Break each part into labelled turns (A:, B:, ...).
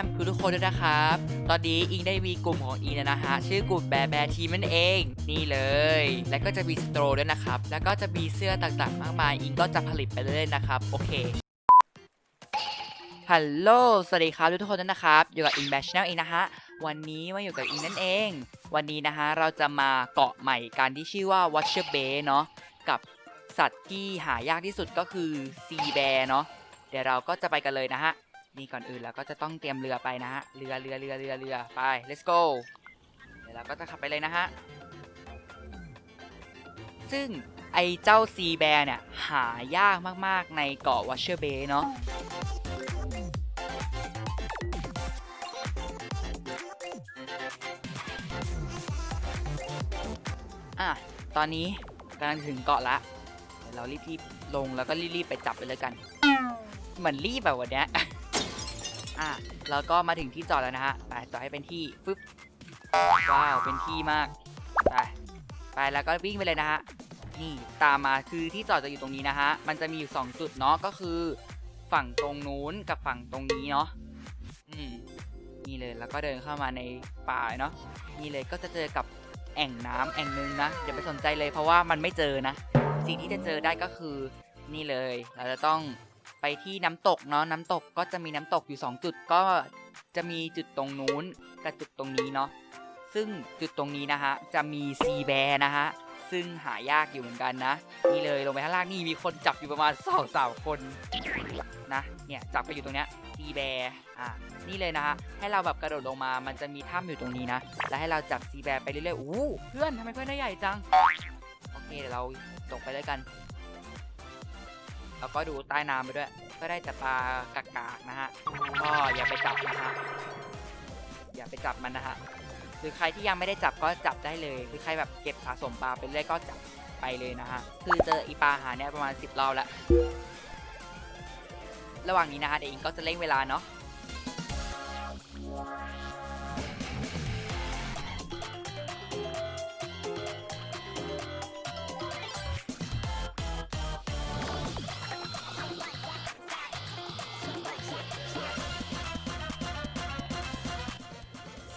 A: มทุกทุกคนด้วยนะครับ ตอนนี้อิงได้มีกลุ่มของอิงแล้วนะฮะ ชื่อกลุ่มแบร์แบร์ทีมนั่นเอง นี่เลย แล้วก็จะมีสโตรด้วยนะครับ แล้วก็จะมีเสื้อต่างๆ มากมาย อิงก็จะผลิตไปเรื่อยๆนะครับ โอเคฮัลโหล สวัสดีครับทุกคนด้วยนะครับ อยู่กับอิงแบชแนลเองนะฮะ วันนี้มาอยู่กับอิงนั่นเอง วันนี้นะฮะเราจะมาเกาะใหม่กันที่ชื่อว่า Watcher Bay เนาะ กับสัตว์ที่หายากที่สุดก็คือซีแบร์เนาะ เดี๋ยวเราก็จะไปกันเลยนะฮะ นี่ก่อนอื่นเราก็จะต้องเตรียมเรือไปนะฮะ เรือเรือเรือเรือเรือไป let's go เดี๋ยวเราก็จะขับไปเลยนะฮะ ซึ่งไอเจ้าซีแบร์เนี่ย หายากมากๆในเกาะวอชเชอร์เบย์เนาะอะ ตอนนี้กำลังถึงเกาะละ เดี๋ยวเรารีบๆลงแล้วก็รีบๆไปจับไปเลยกัน เหมือนรีบแบบวันเนี้ย อะแล้วก็มาถึงที่จอดแล้วนะฮะไปจอดให้เป็นที่ฟึบว้าวเป็นที่มากไปไปแล้วก็วิ่งไปเลยนะฮะนี่ตามมาคือที่จอดจะอยู่ตรงนี้นะฮะมันจะมีอยู่2จุดเนาะก็คือ ฝั่งตรงนู้นกับฝั่งตรงนี้เนาะอืมนี่เลยแล้วก็เดินเข้ามาในป่าเนาะนี่เลยก็จะเจอกับแอ่งน้ำแอ่งนึงนะอย่าไปสนใจเลยเพราะว่ามันไม่เจอนะ สิ่งที่จะเจอได้ก็คือนี่เลย เราจะต้อง ไปที่น้ำตกเนาะน้ำตกก็จะมีน้ำตกอยู่ 2 จุดก็จะมีจุดตรงนู้นกับจุดตรงนี้เนาะซึ่งจุดตรงนี้นะฮะจะมีซีแบร์นะฮะซึ่งหายากอยู่เหมือนกันนะ นี่เลยลงไปข้างล่างนี่มีคนจับอยู่ประมาณสองสามคนนะเนี่ยจับไปอยู่ตรงเนี้ยซีแบร์อะนี่เลยนะฮะให้เราแบบกระโดดลงมามันจะมีถ้ำอยู่ตรงนี้นะ แล้วให้เราจับซีแบร์ไปเรื่อยๆอู้เพื่อนทำไมเพื่อนได้ใหญ่จังโอเคเดี๋ยวเราตกไปด้วยกัน แล้วก็ดูใต้น้ำไปด้วย ก็ได้แต่ปลากากๆนะฮะก็อย่าไปจับนะฮะอย่าไปจับมันนะฮะหรือใครที่ยังไม่ได้จับก็จับได้เลยหรือใครแบบเก็บสะสมปลาไปเรื่อยก็จับไปเลยนะฮะคือเจออีปลาหาเนี่ยประมาณ 10รอบแล้วระหว่างนี้นะฮะเดี๋ยวอิงก็จะเร่งเวลาเนาะ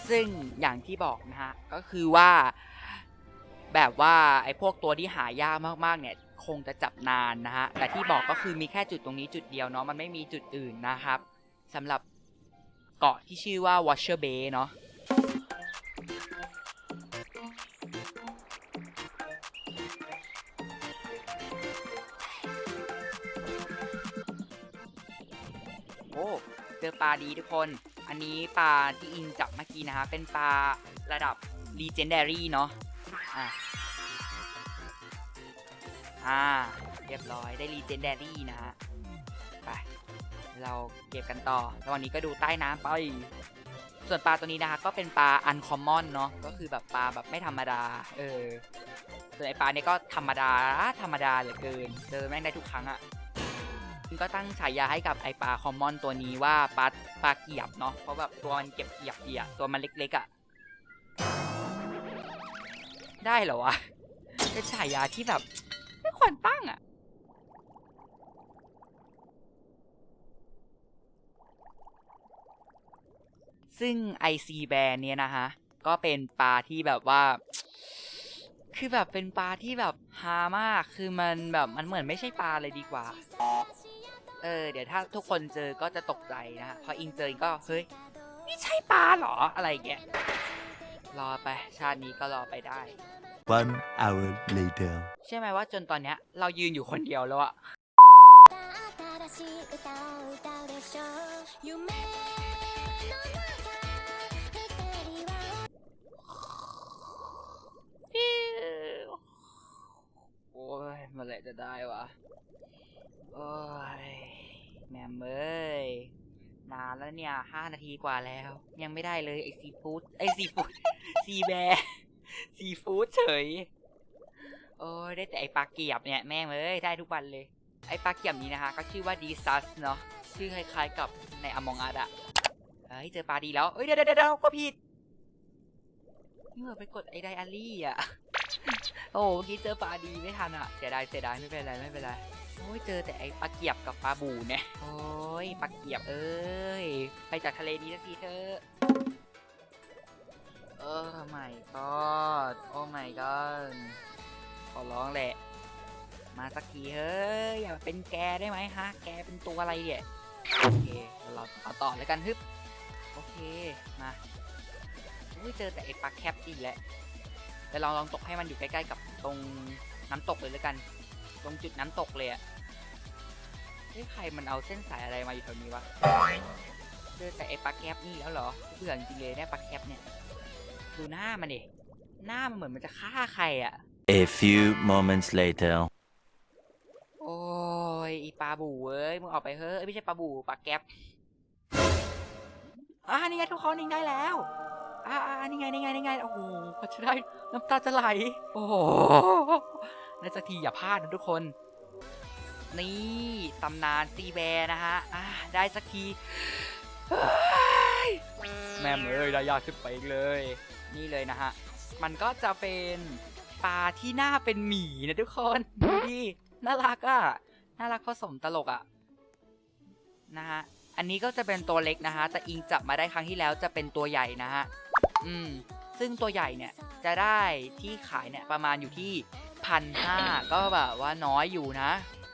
A: ซึ่งอย่างที่บอกนะฮะ ก็คือว่าแบบว่าไอ้พวกตัวที่หายากมากๆเนี่ยคงจะจับนานนะฮะ แต่ที่บอกก็คือมีแค่จุดตรงนี้จุดเดียวเนาะ มันไม่มีจุดอื่นนะครับสำหรับเกาะที่ชื่อว่า Washer Bay เนาะโอ้ เจอปลาดีทุกคน อันนี้ปลาที่อิงจับเมื่อกี้นะฮะ เป็นปลาระดับ Legendary เนาะอะอ่า เรียบร้อยได้ Legendary นะฮะ ไป เราเก็บกันต่อ ระหว่างนี้ก็ดูใต้น้ำไป ส่วนปลาตัวนี้นะคะก็เป็นปลา Uncommon เนาะ ก็คือแบบปลาแบบไม่ธรรมดา เออส่วนไอปลาเนี่ยก็ธรรมดา ธรรมดาเหลือเกินเจอแม่งได้ทุกครั้งอะ ก็ตั้งฉายาให้กับไอปลาคอมมอนตัวนี้ว่าปลาปลาเกียบเนาะเพราะแบบตัวมันเก็บเกียบเกียตัวมันเล็กๆอะ่ะได้เหรอวะเป็นฉายาที่แบบ ไม่ควรตั้งอะ่ะซึ่งไอซีแบนเนี่ยนะฮะ ก็เป็นปลาที่แบบว่า คือแบบเป็นปลาที่แบบฮามาก คือมันแบบมันเหมือนไม่ใช่ปลาเลยดีกว่า เออเดี๋ยวถ้าทุกคนเจอก็จะตกใจนะฮะพออิงเจอก็เฮ้ยนี่ใช่ปลาเหรออะไรเงี้ยรอไปชาตินี้ก็รอไปได้
B: One hour later
A: เช่ไหมว่าจนตอนเนี้ยเรายืนอยู่คนเดียวแล้วอะโอ้ยมาเอไรจะได้วะ โอ้ย แมมเอ้ยนานแล้วเนี่ยห้านาทีกว่าแล้ว ยังไม่ได้เลยไอซีฟู้ดไอซีฟู้ดซีแบร์ซีฟู้ดเฉย โอ้ได้แต่ไอปลาเกียบเนี่ยแม่งเอ้ยได้ทุกวันเลย ไอปลาเกียบนี้นะคะ ก็ชื่อว่าดีซัสเนาะชื่อคล้ายๆกับในอมองอัดอะเฮ้ยเจอปลาดีแล้วเอ้ยเดี๋ยวเดี๋ยวเดี๋ยวก็ผิดเมื่อไปกดไอไดอารี่อะโอ้เมื่อกี้เจอปลาดีไม่ทันอะเสียดายเสียดายไม่เป็นไรไม่เป็นไร โอ้ยเจอแต่ไอปลาเกียบกับปลาบูเนี่ยโอ้ยยปลาเกียบเอ้ยไปจากทะเลนี้สักทีเถอะเออไม่ก็โอ้ไม่ก็ขอร้องแหละ มาสักทีเฮ้ยอย่าเป็นแกได้ไหมฮะ แกเป็นตัวอะไรเนี่ยโอเคเดี๋ยวเราเอาต่อเลยกันฮึบโอเคมาอุ้ยเจอแต่ไอ้ปลาแคปอีกแล้วเดี๋ยวเราลองตกให้มันอยู่ใกล้ๆกับตรงน้ำตกเลยแล้วกัน ตรงจุดน้ำตกเลยอะเฮ้ยใครมันเอาเส้นสายอะไรมาอยู่แถวนี้วะเจอแต่ไอ้ปลาแคปนี่แล้วเหรอเบื่อจริงๆเลยเนี่ยปลาแคปเนี่ย ดูหน้ามันดิหน้ามันเหมือนมันจะฆ่าใครอะ
B: A few moments later.
A: โอ้ยอีปลาบูเว้ยมึงออกไปเฮ้ยเอ้ยไม่ใช่ปลาบูปลาแก๊ปอ่านี่ไงทุกคนนี่ได้แล้วอ่าอ่านี่ไงนี่ไงนี่ไงโอ้โหพอจะได้น้ำตาจะไหล โอ้ โหในสักทีอย่าพลาดนะทุกคน นี่ตำนานซีแบร์นะฮะได้สักทีแม่เอ้ยได้ยากขึ้นไปอีกเลย นี่เลยนะฮะ มันก็จะเป็นปลาที่หน้าเป็นหมีนะทุกคนดูดิน่ารักอะ่ะน่ารักผสมตลกอะ่ะนะฮะอันนี้ก็จะเป็นตัวเล็กนะฮะแต่อิงจับมาได้ครั้งที่แล้วจะเป็นตัวใหญ่นะฮะอืมซึ่งตัวใหญ่เนี่ยจะได้ที่ขายเนี่ยประมาณอยู่ที่ พันห้าก็แบบว่าน้อยอยู่นะ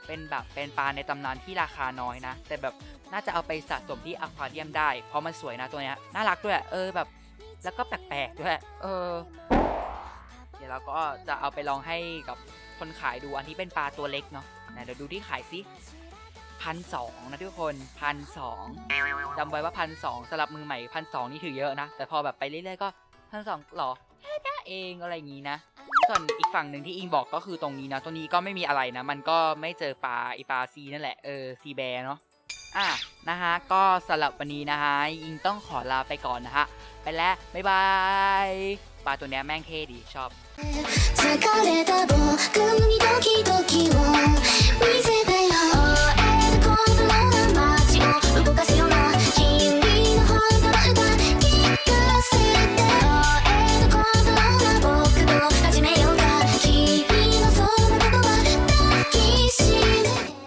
A: เป็นแบบเป็นปลาในตำนานที่ราคาน้อยนะ แต่แบบน่าจะเอาไปสะสมที่อควาเรียมได้ เพราะมันสวยนะตัวเนี้ย น่ารักด้วย เออแบบ แล้วก็แปลกๆด้วย เออ เดี๋ยวเราก็จะเอาไปลองให้กับคนขายดู อันนี้เป็นปลาตัวเล็กเนาะไหนเดี๋ยวดูที่ขายซิพันสองนะทุกคนพันสองจำไว้ว่าพันสองสำหรับมือใหม่พันสองนี่ถือเยอะนะ แต่พอแบบไปเรื่อยๆก็พันสองหรอแค่นี้เองอะไรอย่างงี้นะ ส่วนอีกฝั่งหนึ่งที่อิงบอกก็คือตรงนี้นะตรงนี้ก็ไม่มีอะไรนะ มันก็ไม่เจอปลาอีปลาซีนั่นแหละเออซีแบร์เนาะอะนะฮะก็สำหรับวันนี้นะฮะอิงต้องขอลาไปก่อนนะฮะไปแล้วบ๊ายบายปลาตัวเนี้ยแม่งเท่ดีชอบ